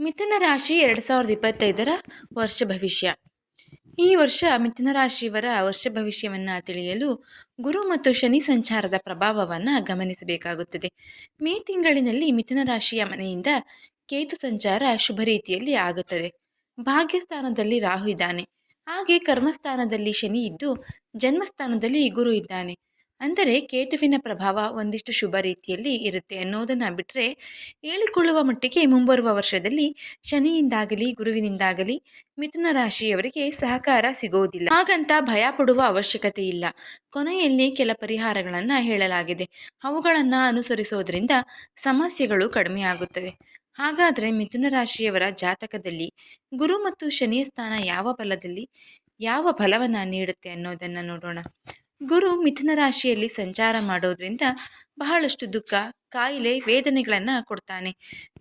ಮಿಥುನ ರಾಶಿ ಎರಡು ಸಾವಿರದ ಇಪ್ಪತ್ತೈದರ ವರ್ಷ ಭವಿಷ್ಯ. ಈ ವರ್ಷ ಮಿಥುನ ರಾಶಿಯವರ ವರ್ಷ ಭವಿಷ್ಯವನ್ನು ತಿಳಿಯಲು ಗುರು ಮತ್ತು ಶನಿ ಸಂಚಾರದ ಪ್ರಭಾವವನ್ನು ಗಮನಿಸಬೇಕಾಗುತ್ತದೆ. ಮೇ ತಿಂಗಳಿನಲ್ಲಿ ಮಿಥುನ ರಾಶಿಯ ಮನೆಯಿಂದ ಕೇತು ಸಂಚಾರ ಶುಭ ರೀತಿಯಲ್ಲಿ ಆಗುತ್ತದೆ. ಭಾಗ್ಯಸ್ಥಾನದಲ್ಲಿ ರಾಹು ಇದ್ದಾನೆ. ಹಾಗೆ ಕರ್ಮಸ್ಥಾನದಲ್ಲಿ ಶನಿ ಇದ್ದು ಜನ್ಮಸ್ಥಾನದಲ್ಲಿ ಗುರು ಇದ್ದಾನೆ. ಅಂದರೆ ಕೇತುವಿನ ಪ್ರಭಾವ ಒಂದಿಷ್ಟು ಶುಭ ರೀತಿಯಲ್ಲಿ ಇರುತ್ತೆ ಅನ್ನೋದನ್ನು ಬಿಟ್ಟರೆ ಹೇಳಿಕೊಳ್ಳುವ ಮಟ್ಟಿಗೆ ಮುಂಬರುವ ವರ್ಷದಲ್ಲಿ ಶನಿಯಿಂದಾಗಲಿ, ಗುರುವಿನಿಂದಾಗಲಿ ಮಿಥುನ ರಾಶಿಯವರಿಗೆ ಸಹಕಾರ ಸಿಗೋದಿಲ್ಲ. ಹಾಗಂತ ಭಯ ಪಡುವ ಅವಶ್ಯಕತೆ ಇಲ್ಲ. ಕೊನೆಯಲ್ಲಿ ಕೆಲ ಪರಿಹಾರಗಳನ್ನು ಹೇಳಲಾಗಿದೆ. ಅವುಗಳನ್ನು ಅನುಸರಿಸೋದ್ರಿಂದ ಸಮಸ್ಯೆಗಳು ಕಡಿಮೆಯಾಗುತ್ತವೆ ಹಾಗಾದರೆ ಮಿಥುನ ರಾಶಿಯವರ ಜಾತಕದಲ್ಲಿ ಗುರು ಮತ್ತು ಶನಿಯ ಸ್ಥಾನ ಯಾವ ಫಲದಲ್ಲಿ, ಯಾವ ಫಲವನ್ನು ನೀಡುತ್ತೆ ಅನ್ನೋದನ್ನು ನೋಡೋಣ. ಗುರು ಮಿಥುನ ರಾಶಿಯಲ್ಲಿ ಸಂಚಾರ ಮಾಡೋದ್ರಿಂದ ಬಹಳಷ್ಟು ದುಃಖ, ಕಾಯಿಲೆ, ವೇದನೆಗಳನ್ನು ಕೊಡ್ತಾನೆ.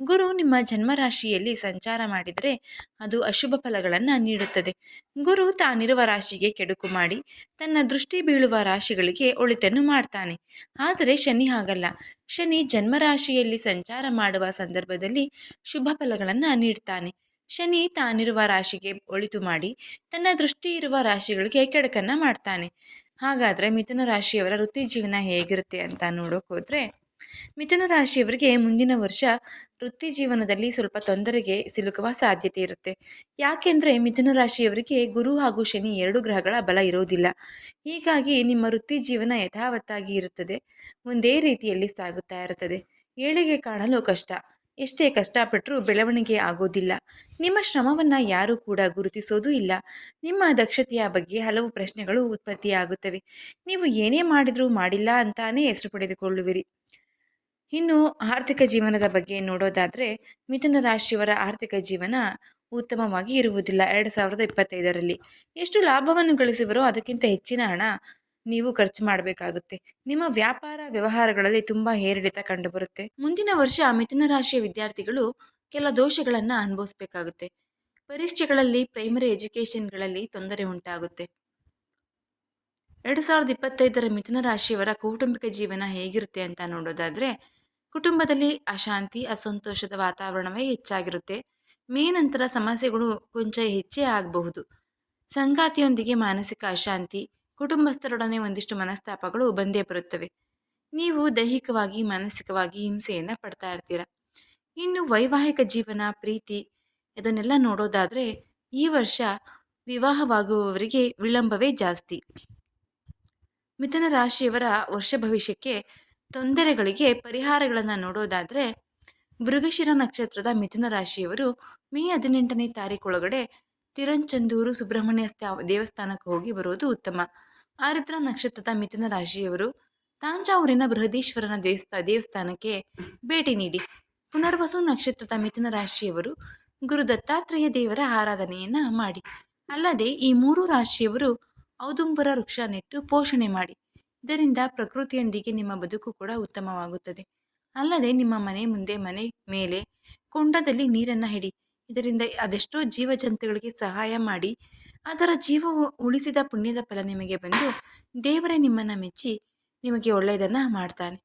ಗುರು ನಿಮ್ಮ ಜನ್ಮ ರಾಶಿಯಲ್ಲಿ ಸಂಚಾರ ಮಾಡಿದರೆ ಅದು ಅಶುಭ ಫಲಗಳನ್ನು ನೀಡುತ್ತದೆ. ಗುರು ತಾನಿರುವ ರಾಶಿಗೆ ಕೆಡುಕು ಮಾಡಿ, ತನ್ನ ದೃಷ್ಟಿ ಬೀಳುವ ರಾಶಿಗಳಿಗೆ ಒಳಿತನ್ನು ಮಾಡ್ತಾನೆ. ಆದರೆ ಶನಿ ಹಾಗಲ್ಲ. ಶನಿ ಜನ್ಮ ರಾಶಿಯಲ್ಲಿ ಸಂಚಾರ ಮಾಡುವ ಸಂದರ್ಭದಲ್ಲಿ ಶುಭ ಫಲಗಳನ್ನು ನೀಡ್ತಾನೆ. ಶನಿ ತಾನಿರುವ ರಾಶಿಗೆ ಒಳಿತು ಮಾಡಿ, ತನ್ನ ದೃಷ್ಟಿ ಇರುವ ರಾಶಿಗಳಿಗೆ ಕೆಡಕನ್ನು ಮಾಡ್ತಾನೆ. ಹಾಗಾದರೆ ಮಿಥುನ ರಾಶಿಯವರ ವೃತ್ತಿ ಜೀವನ ಹೇಗಿರುತ್ತೆ ಅಂತ ನೋಡೋಕೆ ಹೋದರೆ, ಮಿಥುನ ರಾಶಿಯವರಿಗೆ ಮುಂದಿನ ವರ್ಷ ವೃತ್ತಿ ಜೀವನದಲ್ಲಿ ಸ್ವಲ್ಪ ತೊಂದರೆಗೆ ಸಿಲುಕುವ ಸಾಧ್ಯತೆ ಇರುತ್ತೆ. ಯಾಕೆಂದರೆ ಮಿಥುನ ರಾಶಿಯವರಿಗೆ ಗುರು ಹಾಗೂ ಶನಿ ಎರಡು ಗ್ರಹಗಳ ಬಲ ಇರೋದಿಲ್ಲ. ಹೀಗಾಗಿ ನಿಮ್ಮ ವೃತ್ತಿ ಜೀವನ ಯಥಾವತ್ತಾಗಿ ಇರುತ್ತದೆ. ಒಂದೇ ರೀತಿಯಲ್ಲಿ ಸಾಗುತ್ತಾ ಇರುತ್ತದೆ. ಏಳಿಗೆ ಕಾಣಲು ಕಷ್ಟ. ಎಷ್ಟೇ ಕಷ್ಟಪಟ್ಟರೂ ಬೆಳವಣಿಗೆ ಆಗೋದಿಲ್ಲ. ನಿಮ್ಮ ಶ್ರಮವನ್ನು ಯಾರೂ ಕೂಡ ಗುರುತಿಸೋದೂ ಇಲ್ಲ. ನಿಮ್ಮ ದಕ್ಷತೆಯ ಬಗ್ಗೆ ಹಲವು ಪ್ರಶ್ನೆಗಳು ಉತ್ಪತ್ತಿಯಾಗುತ್ತವೆ. ನೀವು ಏನೇ ಮಾಡಿದರೂ ಮಾಡಿಲ್ಲ ಅಂತಾನೇ ಹೆಸರು ಪಡೆದುಕೊಳ್ಳುವಿರಿ. ಇನ್ನು ಆರ್ಥಿಕ ಜೀವನದ ಬಗ್ಗೆ ನೋಡೋದಾದರೆ ಮಿಥುನ ರಾಶಿಯವರ ಆರ್ಥಿಕ ಜೀವನ ಉತ್ತಮವಾಗಿ ಇರುವುದಿಲ್ಲ. ಎರಡು ಸಾವಿರದ ಇಪ್ಪತ್ತೈದರಲ್ಲಿ. ಎಷ್ಟು ಲಾಭವನ್ನು ಗಳಿಸುವರೋ ಅದಕ್ಕಿಂತ ಹೆಚ್ಚಿನ ಹಣ ನೀವು ಖರ್ಚು ಮಾಡಬೇಕಾಗುತ್ತೆ. ನಿಮ್ಮ ವ್ಯಾಪಾರ ವ್ಯವಹಾರಗಳಲ್ಲಿ ತುಂಬಾ ಏರಿಳಿತ ಕಂಡುಬರುತ್ತೆ. ಮುಂದಿನ ವರ್ಷ ಮಿಥುನ ರಾಶಿಯ ವಿದ್ಯಾರ್ಥಿಗಳು ಕೆಲ ದೋಷಗಳನ್ನು ಅನುಭವಿಸಬೇಕಾಗುತ್ತೆ. ಪರೀಕ್ಷೆಗಳಲ್ಲಿ ಪ್ರೈಮರಿ ಎಜುಕೇಷನ್ಗಳಲ್ಲಿ ತೊಂದರೆ ಉಂಟಾಗುತ್ತೆ. ಎರಡು ಸಾವಿರದ ಇಪ್ಪತ್ತೈದರ ಮಿಥುನ ರಾಶಿಯವರ ಕೌಟುಂಬಿಕ ಜೀವನ ಹೇಗಿರುತ್ತೆ ಅಂತ ನೋಡೋದಾದರೆ, ಕುಟುಂಬದಲ್ಲಿ ಅಶಾಂತಿ, ಅಸಂತೋಷದ ವಾತಾವರಣವೇ ಹೆಚ್ಚಾಗಿರುತ್ತೆ. ಮೇ ನಂತರ ಸಮಸ್ಯೆಗಳು ಕೊಂಚ ಹೆಚ್ಚೇ ಆಗಬಹುದು. ಸಂಗಾತಿಯೊಂದಿಗೆ ಮಾನಸಿಕ ಅಶಾಂತಿ ಕುಟುಂಬಸ್ಥರೊಡನೆ ಒಂದಿಷ್ಟು ಮನಸ್ತಾಪಗಳು ಬಂದೇ ಬರುತ್ತವೆ. ನೀವು ದೈಹಿಕವಾಗಿ, ಮಾನಸಿಕವಾಗಿ ಹಿಂಸೆಯನ್ನು ಪಡ್ತಾ ಇರ್ತೀರ. ಇನ್ನು ವೈವಾಹಿಕ ಜೀವನ, ಪ್ರೀತಿ ಇದನ್ನೆಲ್ಲ ನೋಡೋದಾದರೆ ಈ ವರ್ಷ ವಿವಾಹವಾಗುವವರಿಗೆ ವಿಳಂಬವೇ ಜಾಸ್ತಿ. ಮಿಥುನ ರಾಶಿಯವರ ವರ್ಷ ಭವಿಷ್ಯಕ್ಕೆ ತೊಂದರೆಗಳಿಗೆ ಪರಿಹಾರಗಳನ್ನು ನೋಡೋದಾದರೆ ಮೃಗಶಿರ ನಕ್ಷತ್ರದ ಮಿಥುನ ರಾಶಿಯವರು ಮೇ ಹದಿನೆಂಟನೇ ತಾರೀಕೊಳಗಡೆ ತಿರಂಚಂದೂರು ಸುಬ್ರಹ್ಮಣ್ಯ ದೇವಸ್ಥಾನಕ್ಕೆ ಹೋಗಿ ಬರೋದು ಉತ್ತಮ. ಆರಿದ್ರ ನಕ್ಷತ್ರದ ಮಿಥುನ ರಾಶಿಯವರು ತಾಂಜಾವೂರಿನ ಬೃಹದೀಶ್ವರನ ದೇವಸ್ಥಾ, ದೇವಸ್ಥಾನಕ್ಕೆ ಭೇಟಿ ನೀಡಿ. ಪುನರ್ವಸು ನಕ್ಷತ್ರದ ಮಿಥುನ ರಾಶಿಯವರು ಗುರು ದತ್ತಾತ್ರೇಯ ದೇವರ ಆರಾಧನೆಯನ್ನು ಮಾಡಿ. ಅಲ್ಲದೆ ಈ ಮೂರು ರಾಶಿಯವರು ಔದುಂಬರ ವೃಕ್ಷ ನೆಟ್ಟು ಪೋಷಣೆ ಮಾಡಿ. ಇದರಿಂದ ಪ್ರಕೃತಿಯೊಂದಿಗೆ ನಿಮ್ಮ ಬದುಕು ಕೂಡ ಉತ್ತಮವಾಗುತ್ತದೆ. ಅಲ್ಲದೆ ನಿಮ್ಮ ಮನೆ ಮುಂದೆ ಮನೆ ಮೇಲೆ ಕೊಂಡದಲ್ಲಿ ನೀರನ್ನು ಹಿಡಿ. ಇದರಿಂದ ಅದೆಷ್ಟೋ ಜೀವಜಂತುಗಳಿಗೆ ಸಹಾಯ ಮಾಡಿ ಅದರ ಜೀವ ಉಳಿಸಿದ ಪುಣ್ಯದ ಫಲ ನಿಮಗೆ ಬಂದು ದೇವರೇ ನಿಮ್ಮನ್ನು ಮೆಚ್ಚಿ ನಿಮಗೆ ಒಳ್ಳೆಯದನ್ನು ಮಾಡ್ತಾನೆ.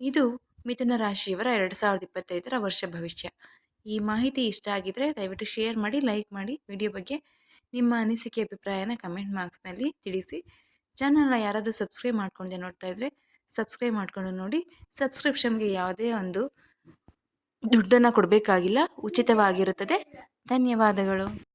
ಇದು ಮಿಥುನ ರಾಶಿಯವರ ಎರಡು ಸಾವಿರದ ಇಪ್ಪತ್ತೈದರ ವರ್ಷ ಭವಿಷ್ಯ. ಈ ಮಾಹಿತಿ ಇಷ್ಟ ಆಗಿದ್ರೆ ದಯವಿಟ್ಟು ಶೇರ್ ಮಾಡಿ, ಲೈಕ್ ಮಾಡಿ, ವಿಡಿಯೋ ಬಗ್ಗೆ ನಿಮ್ಮ ಅನಿಸಿಕೆ, ಅಭಿಪ್ರಾಯನ ಕಮೆಂಟ್ ಮಾರ್ಕ್ಸ್ನಲ್ಲಿ ತಿಳಿಸಿ. ಚಾನಲ್ನ ಯಾರಾದರೂ ಸಬ್ಸ್ಕ್ರೈಬ್ ಮಾಡ್ಕೊಂಡೆ ನೋಡ್ತಾ ಇದ್ದರೆ ಸಬ್ಸ್ಕ್ರೈಬ್ ಮಾಡ್ಕೊಂಡು ನೋಡಿ. ಸಬ್ಸ್ಕ್ರಿಪ್ಷನ್ಗೆ ಯಾವುದೇ ಒಂದು ದುಡ್ಡನ್ನು ಕೊಡಬೇಕಾಗಿಲ್ಲ ಉಚಿತವಾಗಿರುತ್ತದೆ. ಧನ್ಯವಾದಗಳು.